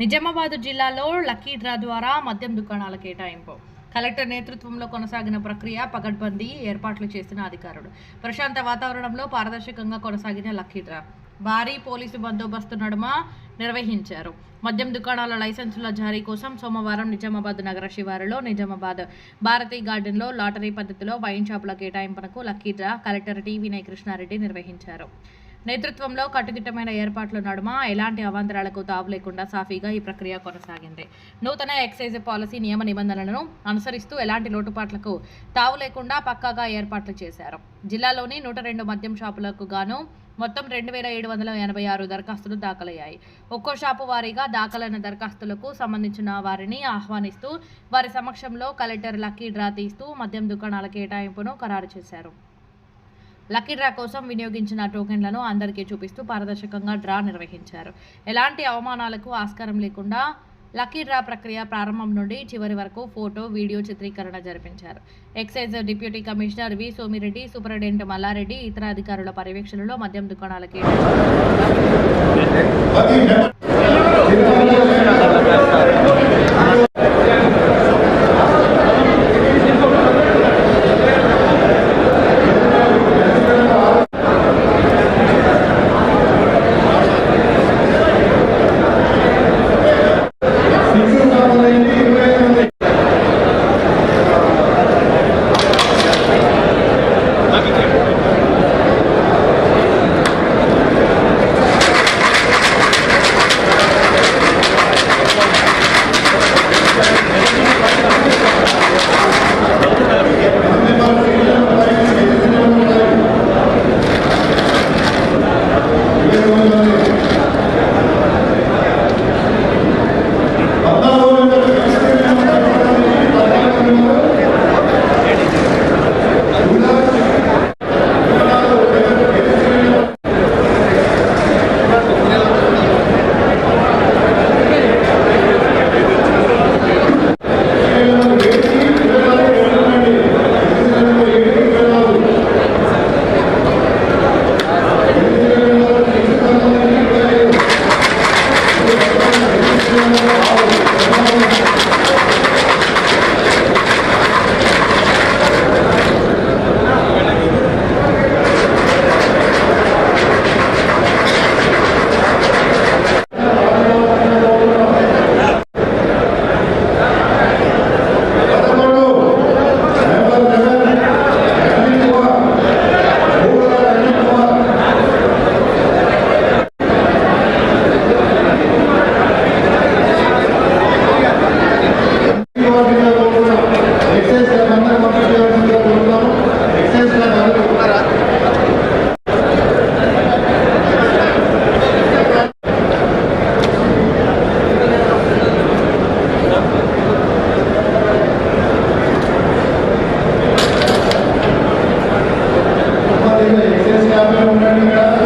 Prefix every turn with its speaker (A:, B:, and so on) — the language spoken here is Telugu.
A: నిజామాబాద్ జిల్లాలో లక్కీ డ్రా ద్వారా మద్యం దుకాణాల కేటాయింపు. కలెక్టర్ నేతృత్వంలో కొనసాగిన ప్రక్రియ పగడ్బందీ ఏర్పాట్లు చేసిన అధికారులు ప్రశాంత వాతావరణంలో పారదర్శకంగా కొనసాగిన లక్కీ డ్రా. భారీ పోలీసు బందోబస్తు నడుమ నిర్వహించారు. మద్యం దుకాణాల లైసెన్సుల జారీ కోసం సోమవారం నిజామాబాద్ నగర శివారులో నిజామాబాద్ భారతీ గార్డెన్లో లాటరీ పద్ధతిలో వైన్ షాపుల కేటాయింపునకు lucky draw collector T Vinay Krishnareddy నిర్వహించారు. నేతృత్వంలో కట్టుదిట్టమైన ఏర్పాట్ల నడుమ? ఎలాంటి అవాంతరాలకు తావు లేకుండా సాఫీగా ఈ ప్రక్రియ కొనసాగింది. నూతన ఎక్సైజ్ పాలసీ నియమ నిబంధనలను అనుసరిస్తూ ఎలాంటి లోటుపాట్లకు తావు లేకుండా పక్కాగా ఏర్పాట్లు చేశారు. జిల్లాలోని నూట రెండు మద్యం షాపులకు గాను మొత్తం రెండు వేల ఏడు వందల ఎనభై ఆరు దరఖాస్తులు దాఖలయ్యాయి. ఒక్కో షాపు వారీగా దాఖలైన దరఖాస్తులకు సంబంధించిన వారిని ఆహ్వానిస్తూ వారి సమక్షంలో కలెక్టర్ లక్కీ డ్రా తీస్తూ మద్యం దుకాణాల కేటాయింపును ఖరారు చేశారు. లక్కీ డ్రా కోసం వినియోగించిన టోకెన్లను అందరికీ చూపిస్తూ పారదర్శకంగా డ్రా నిర్వహించారు. ఎలాంటి అవమానాలకు ఆస్కారం లేకుండా లక్కీ డ్రా ప్రక్రియ ప్రారంభం నుండి చివరి వరకు ఫోటో వీడియో చిత్రీకరణ జరిపించారు. Excise deputy commissioner V Somireddy superintendent Mallareddy ఇతర అధికారుల పర్యవేక్షణలో మద్యం దుకాణాలకి Thank you. humanidade.